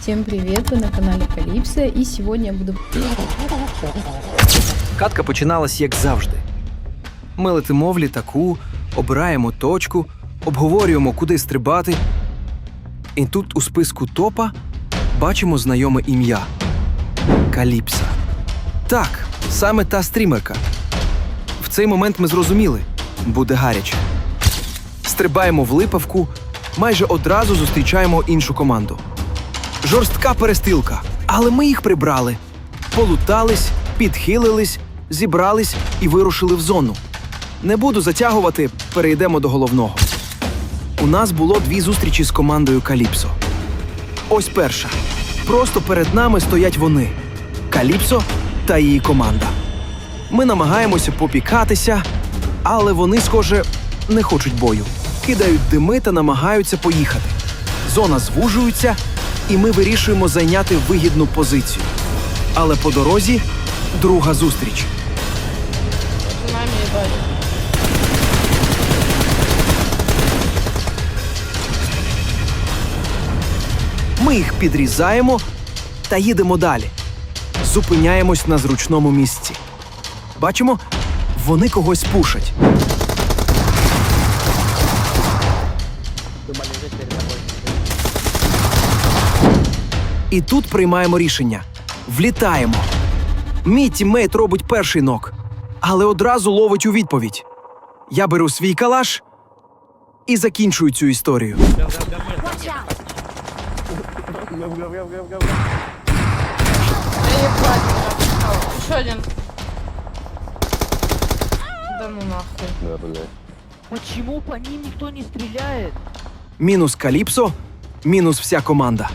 Всем привет, вы на канале Калипсо, и сегодня я буду... Катка починалась як завжди. Ми летимо в літаку, обираємо точку, обговорюємо, куди стрибати. І тут у списку топа бачимо знайоме ім'я Каліпса. Так, саме та стрімерка. В цей момент ми зрозуміли буде гаряче. Стрибаємо в липавку, майже одразу зустрічаємо іншу команду. Жорстка перестилка, але ми їх прибрали. Полутались, підхилились, зібрались і вирушили в зону. Не буду затягувати, перейдемо до головного. У нас було дві зустрічі з командою Каліпсо. Ось перша. Просто перед нами стоять вони Каліпсо та її команда. Ми намагаємося попікатися, але вони, схоже, не хочуть бою. Кидають дими та намагаються поїхати. Зона звужується, і ми вирішуємо зайняти вигідну позицію. Але по дорозі друга зустріч. Ми їх підрізаємо та їдемо далі. Зупиняємось на зручному місці. Бачимо, вони когось пушать. І тут приймаємо рішення: влітаємо. Мій тіммейт робить перший нок, але одразу ловить у відповідь. Я беру свій калаш і закінчую цю історію. Еще один. Да ну нахуй. Почему по ним никто не стреляет? Мінус Каліпсо, мінус вся команда.